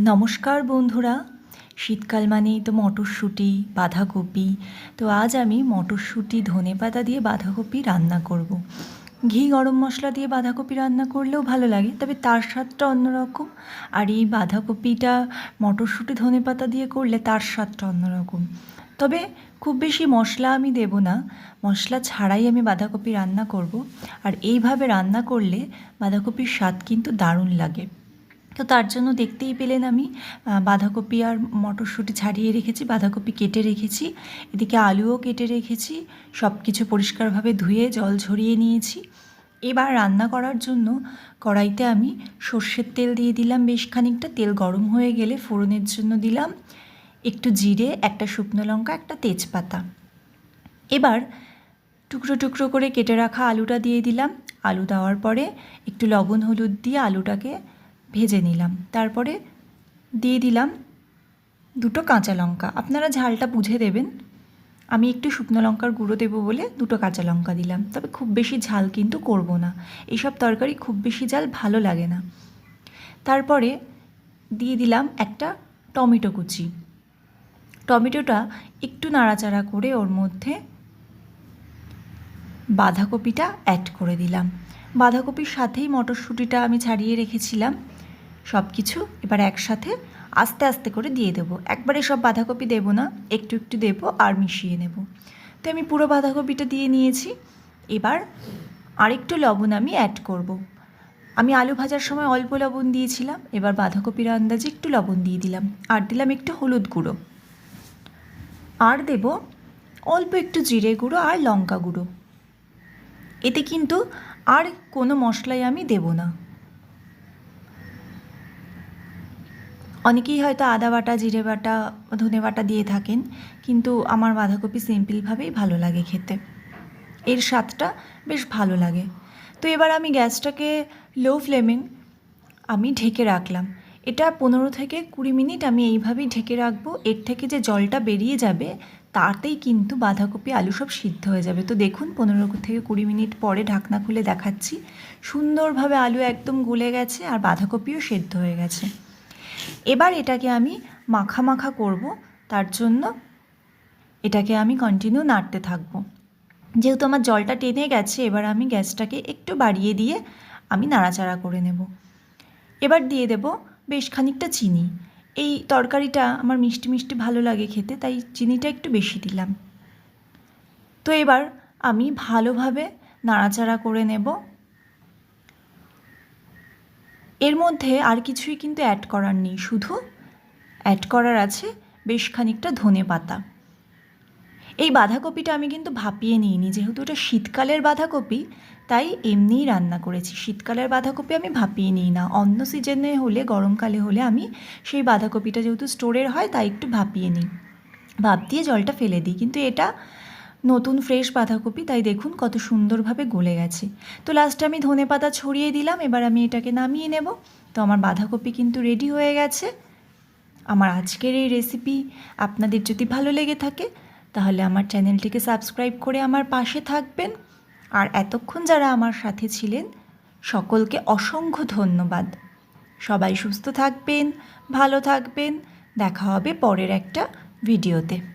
নমস্কার বন্ধুরা। শীতকাল মানেই তো মটরশুঁটি, বাঁধাকপি। তো আজ আমি মটরশুঁটি, ধনে পাতা দিয়ে বাঁধাকপি রান্না করব। ঘি, গরম মশলা দিয়ে বাঁধাকপি রান্না করলেও ভালো লাগে, তবে তার স্বাদটা অন্যরকম। আর এই বাঁধাকপিটা মটরশুঁটি, ধনে পাতা দিয়ে করলে তার স্বাদটা অন্যরকম। তবে খুব বেশি মশলা আমি দেব না। মশলা ছাড়াই আমি বাঁধাকপি রান্না করব। আর এইভাবে রান্না করলে বাঁধাকপির স্বাদ কিন্তু দারুণ লাগে। তো তার জন্য দেখতেই পেলেন আমি বাঁধাকপি আর মটরশুঁটি ছাড়িয়ে রেখেছি, বাঁধাকপি কেটে রেখেছি, এদিকে আলুও কেটে রেখেছি সব কিছু পরিষ্কারভাবে ধুয়ে জল ঝরিয়ে নিয়েছি। এবার রান্না করার জন্য কড়াইতে আমি সর্ষের তেল দিয়ে দিলাম বেশ খানিকটা, তেল গরম হয়ে গেলে ফোড়নের জন্য দিলাম একটু জিরে, একটা শুকনো লঙ্কা, একটা তেজপাতা। এবার টুকরো টুকরো করে কেটে রাখা আলুটা দিয়ে দিলাম। আলু দেওয়ার পরে একটু লবণ, হলুদ দিয়ে আলুটাকে ভেজে নিলাম। তারপরে দিয়ে দিলাম দুটো কাঁচা লঙ্কা। আপনারা ঝালটা বুঝে দেবেন। আমি একটু শুকনো লঙ্কার গুঁড়ো দেবো বলে দুটো কাঁচা লঙ্কা দিলাম। তবে খুব বেশি ঝাল কিন্তু করব না। এইসব তরকারি খুব বেশি ঝাল ভালো লাগে না। তারপরে দিয়ে দিলাম একটা টমেটো কুচি। টমেটোটা একটু নাড়াচাড়া করে ওর মধ্যে বাঁধাকপিটা অ্যাড করে দিলাম। বাঁধাকপির সাথেই মটরশুঁটিটা আমি ছাড়িয়ে রেখেছিলাম। সব কিছু এবার একসাথে আস্তে আস্তে করে দিয়ে দেবো। একবারে সব বাঁধাকপি দেবো না, একটু একটু দেবো আর মিশিয়ে নেব। তো আমি পুরো বাঁধাকপিটা দিয়ে নিয়েছি। এবার আরেকটু লবণ আমি অ্যাড করব। আমি আলু ভাজার সময় অল্প লবণ দিয়েছিলাম, এবার বাঁধাকপির আন্দাজে একটু লবণ দিয়ে দিলাম। আর দিলাম একটু হলুদ গুঁড়ো। আর দেব অল্প একটু জিরে গুঁড়ো আর লঙ্কা গুঁড়ো। এতে কিন্তু আর কোনো মশলাই আমি দেব না। অনেকেই হয়তো আদা বাটা, জিরে বাটা, ধনে বাটা দিয়ে থাকেন, কিন্তু আমার বাঁধাকপি সিম্পলভাবেই ভালো লাগে খেতে। এর স্বাদটা বেশ ভালো লাগে। তো এবার আমি গ্যাসটাকে লো ফ্লেমে আমি ঢেকে রাখলাম। এটা পনেরো থেকে কুড়ি মিনিট আমি এইভাবেই ঢেকে রাখব। এর থেকে যে জলটা বেরিয়ে যাবে, তাতেই কিন্তু বাঁধাকপি, আলু সব সিদ্ধ হয়ে যাবে। তো দেখুন, পনেরো থেকে কুড়ি মিনিট পরে ঢাকনা খুলে দেখাচ্ছি। সুন্দরভাবে আলু একদম গলে গেছে আর বাঁধাকপিও সেদ্ধ হয়ে গেছে। এবার এটাকে আমি মাখা মাখা করব, তার জন্য এটাকে আমি কন্টিনিউ নাড়তে থাকব। যেহেতু আমার জলটা টেনে গেছে, এবার আমি গ্যাসটাকে একটু বাড়িয়ে দিয়ে আমি নাড়াচাড়া করে নেব। এবার দিয়ে দেব বেশ খানিকটা চিনি। এই তরকারিটা আমার মিষ্টি মিষ্টি ভালো লাগে খেতে, তাই চিনিটা একটু বেশি দিলাম। তো এবার আমি ভালোভাবে নাড়াচাড়া করে নেব। এর মধ্যে আর কিছুই কিন্তু অ্যাড করার নেই। শুধু অ্যাড করার আছে বেশ খানিকটা ধনে পাতা। এই বাঁধাকপিটা আমি কিন্তু ভাপিয়ে নিইনি। যেহেতু এটা শীতকালের বাঁধাকপি, তাই এমনিই রান্না করেছি। শীতকালের বাঁধাকপি আমি ভাপিয়ে নিই না। অন্য সিজনে হলে, গরমকালে হলে আমি সেই বাঁধাকপিটা যেহেতু স্টোরের হয়, তাই একটু ভাপিয়ে নিই। ভাপ দিয়ে জলটা ফেলে দিই। কিন্তু এটা নতুন ফ্রেশ বাঁধাকপি, তাই দেখুন কত সুন্দরভাবে গলে গেছে। তো লাস্টে আমি ধনে পাতা ছড়িয়ে দিলাম, এবার আমি এটাকে নামিয়ে নেব। তো আমার বাঁধাকপি কিন্তু রেডি হয়ে গেছে। আমার আজকের এই রেসিপি আপনাদের যদি ভালো লেগে থাকে, তাহলে আমার চ্যানেলটিকে সাবস্ক্রাইব করে আমার পাশে থাকবেন। আর এতক্ষণ যারা আমার সাথে ছিলেন, সকলকে অসংখ্য ধন্যবাদ। সবাই সুস্থ থাকবেন, ভালো থাকবেন। দেখা হবে পরের একটা ভিডিওতে